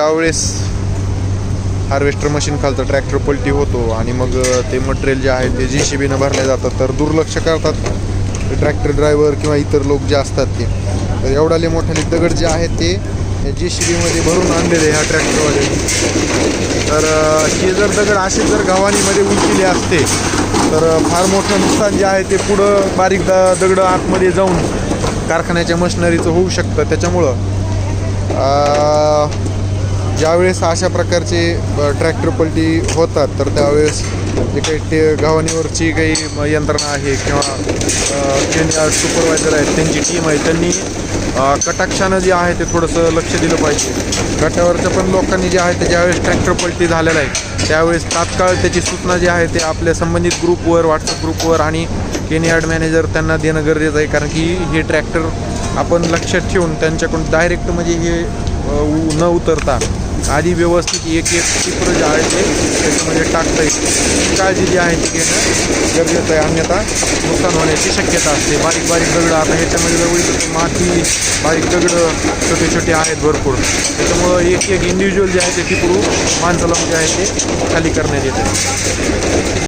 त्यावेळेस harvester machine खालचं tractor पलटी होतो आणि मग ते मटेरियल जे आहे ते जी सी बीनं भरले जातात. तर दुर्लक्ष करतात ट्रॅक्टर ड्रायव्हर किंवा इतर लोक जे असतात ते. तर एवढाले मोठाले दगड जे आहेत ते जी सी बीमध्ये भरून आणलेले ह्या ट्रॅक्टरवाले. तर हे जर दगड असे जर गव्हाणीमध्ये उंचिले असते तर फार मोठं नुकसान जे आहे ते पुढं बारीक द दगडं आतमध्ये जाऊन कारखान्याच्या मशिनरीचं होऊ शकतं. त्याच्यामुळं ज्यावेळेस अशा प्रकारचे ट्रॅक्टर पलटी होतात तर त्यावेळेस जे काही ते गव्हाणीवरची काही यंत्रणा आहे किंवा सुपरवायझर आहेत त्यांची टीम आहे त्यांनी कटाक्षानं जे आहे ते थोडंसं लक्ष दिलं पाहिजे. गटावरच्या पण लोकांनी जे आहे ते ज्यावेळेस ट्रॅक्टर पलटी झालेलं आहे त्यावेळेस तात्काळ त्याची सूचना जी आहे ते आपल्या संबंधित ग्रुपवर व्हॉट्सअप ग्रुपवर आणि केनियार्ड मॅनेजर त्यांना देणं गरजेचं आहे. कारण की हे ट्रॅक्टर आपण लक्षात ठेवून त्यांच्याकडून डायरेक्ट म्हणजे हे उ- न उतरता आधी व्यवस्थित एक एक चित्र जे आहे ते त्याच्यामध्ये टाकता येईल. काळजी जी आहे ती घेणं गरजेचं आहे. अन्यथा नुकसान होण्याची शक्यता असते. बारीक बारीक दगडं आता ह्याच्यामध्ये जर माती बारीक दगडं छोटे छोटे आहेत भरपूर. त्याच्यामुळं एक एक इंडिव्हिज्युअल जे आहे ते टिपरू माणसाला जे आहे ते खाली करण्यात येते.